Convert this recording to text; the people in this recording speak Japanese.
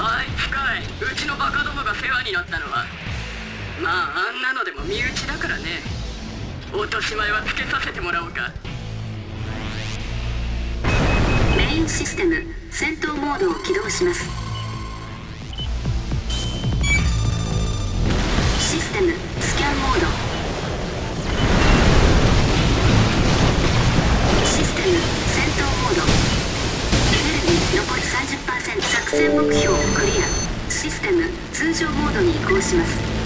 あいつかい。うちのバカどもが世話になったのは。まああんなのでも身内だからね。落とし前はつけさせてもらおうか。メインシステム戦闘モードを起動します。システムスキャンモード。システム戦闘モード。エネルギー残り30%作戦目標。通常モードに移行します。